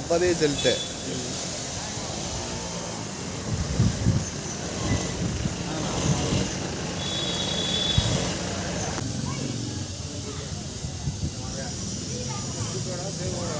الطريق دلته They were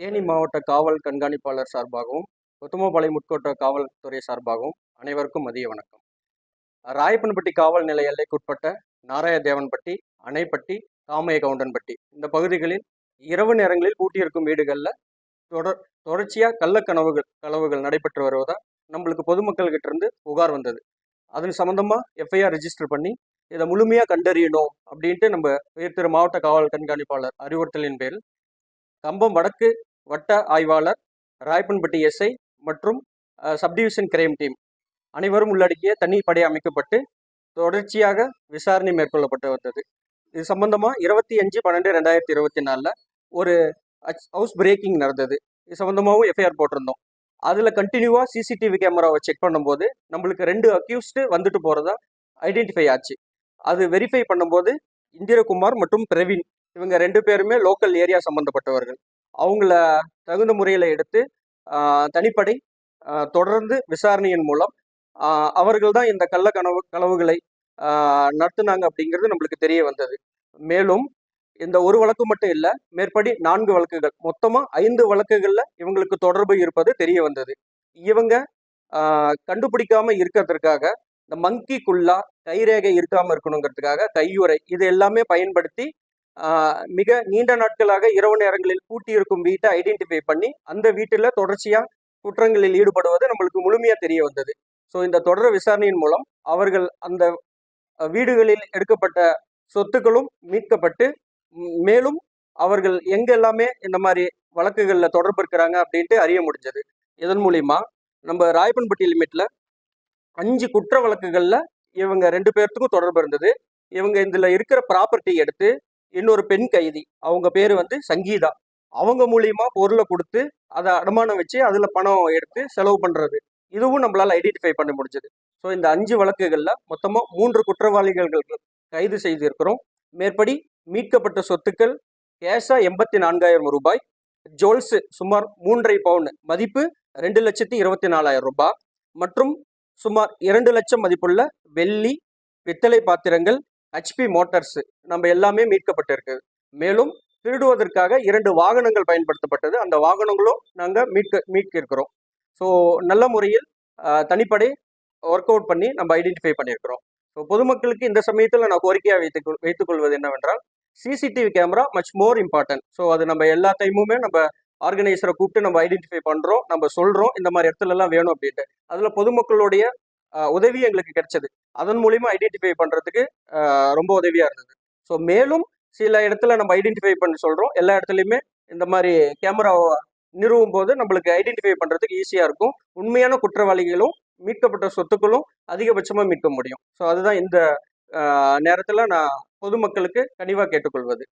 Theni மாவட்ட காவல் கண்காணிப்பாளர் சார்பாகவும் கொத்தமபாளையம் உட்கோட்ட காவல்துறை சார்பாகவும் அனைவருக்கும் மதிய வணக்கம். ராயப்பன்பட்டி காவல் நிலைய எல்லைக்குட்பட்ட நாராயணதேவன்பட்டி அணைப்பட்டி காமையகவுண்டன்பட்டி இந்த பகுதிகளில் இரவு நேரங்களில் பூட்டியிருக்கும் வீடுகளில் தொடர் தொடர்ச்சியாக கள்ளக்கனவுகள் கனவுகள் நடைபெற்று வருவதா நம்மளுக்கு பொதுமக்கள்கிட்ட இருந்து புகார் வந்தது. அதன் சம்மந்தமாக எஃப்ஐஆர் ரிஜிஸ்டர் பண்ணி இதை முழுமையாக கண்டறியணும் அப்படின்ட்டு நம்ம உயர்திரு மாவட்ட காவல் கண்காணிப்பாளர் அறிவுறுத்தலின் பேரில் கம்பம் வடக்கு வட்ட ஆய்வாளர் ராயப்பன்பட்டி எஸ்ஐ மற்றும் சப்டிவிஷன் கிரைம் டீம் அனைவரும் உள்ளடக்கிய தனி படை அமைக்கப்பட்டு தொடர்ச்சியாக விசாரணை மேற்கொள்ளப்பட்டு வந்தது. இது சம்பந்தமாக இருபத்தி அஞ்சு பன்னெண்டு ரெண்டாயிரத்தி இருபத்தி நாலில் ஒரு ஹவுஸ் பிரேக்கிங் நடந்தது. இது சம்மந்தமாகவும் எஃப்ஐஆர் போட்டிருந்தோம். அதில் கண்டினியூவாக சிசிடிவி கேமராவை செக் பண்ணும்போது நம்மளுக்கு ரெண்டு அக்யூஸ்டு வந்துட்டு போகிறதா ஐடென்டிஃபை ஆச்சு. அது வெரிஃபை பண்ணும்போது இந்திரகுமார் மற்றும் பிரவீன் இவங்க ரெண்டு பேருமே லோக்கல் ஏரியா சம்மந்தப்பட்டவர்கள் அவங்கள தகுந்த முறையில் எடுத்து தனிப்படை தொடர்ந்து விசாரணையின் மூலம் அவர்கள் தான் இந்த கள்ள கனவு கனவுகளை நடத்துனாங்க அப்படிங்கிறது நம்மளுக்கு தெரிய வந்தது. மேலும் இந்த ஒரு வழக்கு மட்டும் இல்லை மேற்படி நான்கு வழக்குகள். மொத்தமாக ஐந்து வழக்குகளில் இவங்களுக்கு தொடர்பு இருப்பது தெரிய வந்தது. இவங்க கண்டுபிடிக்காம இருக்கிறதுக்காக இந்த மங்கிக்குள்ளா கைரேகை இருக்காம இருக்கணுங்கிறதுக்காக கையுறை இது எல்லாமே பயன்படுத்தி மிக நீண்ட நாட்களாக இரவு நேரங்களில் பூட்டியிருக்கும் வீட்டை ஐடென்டிஃபை பண்ணி அந்த வீட்டில் தொடர்ச்சியாக குற்றங்களில் ஈடுபடுவது நம்மளுக்கு முழுமையாக தெரிய வந்தது. ஸோ இந்த தொடர் விசாரணையின் மூலம் அவர்கள் அந்த வீடுகளில் எடுக்கப்பட்ட சொத்துக்களும் மீட்கப்பட்டு மேலும் அவர்கள் எங்கெல்லாமே இந்த மாதிரி வழக்குகளில் தொடர்பு இருக்கிறாங்க அப்படின்ட்டு அறிய முடிஞ்சது. இதன் மூலிமா நம்ம ராயப்பன்பட்டி லிமிட்ல அஞ்சு குற்ற வழக்குகளில் இவங்க ரெண்டு பேர்த்துக்கும் தொடர்பு இருந்தது. இவங்க இதில் இருக்கிற ப்ராப்பர்ட்டி எடுத்து இன்னொரு பெண் கைதி அவங்க பேர் வந்து சங்கீதா. அவங்க மூலியமா பொருளை கொடுத்து அதை அடமானம் வச்சு அதில் பணம் எடுத்து செலவு பண்ணுறது இதுவும் நம்மளால் ஐடென்டிஃபை பண்ண முடிஞ்சது. ஸோ இந்த அஞ்சு வழக்குகளில் மொத்தமாக மூன்று குற்றவாளிகள் கைது செய்திருக்கிறோம். மேற்படி மீட்கப்பட்ட சொத்துக்கள் கேஷா எண்பத்தி நான்காயிரம் ரூபாய் ஜோல்ஸ் சுமார் மூன்றரை பவுன் மதிப்பு ரெண்டு லட்சத்தி இருபத்தி நாலாயிரம் ரூபாய் மற்றும் சுமார் இரண்டு லட்சம் மதிப்புள்ள வெள்ளி பித்தளை பாத்திரங்கள் ஹெச்பி மோட்டார்ஸ் நம்ம எல்லாமே மீட்கப்பட்டிருக்கு. மேலும் திருடுவதற்காக இரண்டு வாகனங்கள் பயன்படுத்தப்பட்டது. அந்த வாகனங்களும் நாங்கள் மீட்க மீட்கிருக்கிறோம். ஸோ நல்ல முறையில் தனிப்படை ஒர்க் அவுட் பண்ணி நம்ம ஐடென்டிஃபை பண்ணியிருக்கிறோம் ஸோ பொதுமக்களுக்கு இந்த சமயத்தில் நான் கோரிக்கையாக வைத்துக் வைத்துக்கொள்வது என்னவென்றால் CCTV camera much more important so அது நம்ம எல்லா டைமுமே நம்ம ஆர்கனைசரை கூப்பிட்டு நம்ம ஐடென்டிஃபை பண்ணுறோம் நம்ம சொல்கிறோம் இந்த மாதிரி இடத்துல எல்லாம் வேணும் அப்படின்ட்டு. அதில் பொதுமக்களுடைய உதவி எங்களுக்கு கிடைச்சது. அதன் மூலிமா ஐடென்டிஃபை பண்ணுறதுக்கு ரொம்ப உதவியாக இருந்தது. ஸோ மேலும் சில இடத்துல நம்ம ஐடென்டிஃபை பண்ணி சொல்கிறோம் எல்லா இடத்துலையுமே இந்த மாதிரி கேமரா நிறுவும் போது நம்மளுக்கு ஐடென்டிஃபை பண்ணுறதுக்கு ஈஸியாக இருக்கும். உண்மையான குற்றவாளிகளும் மீட்கப்பட்ட சொத்துக்களும் அதிகபட்சமாக மீட்க முடியும். ஸோ அதுதான் இந்த நேரத்துல நான் பொதுமக்களுக்கு கனிவாக கேட்டுக்கொள்வது.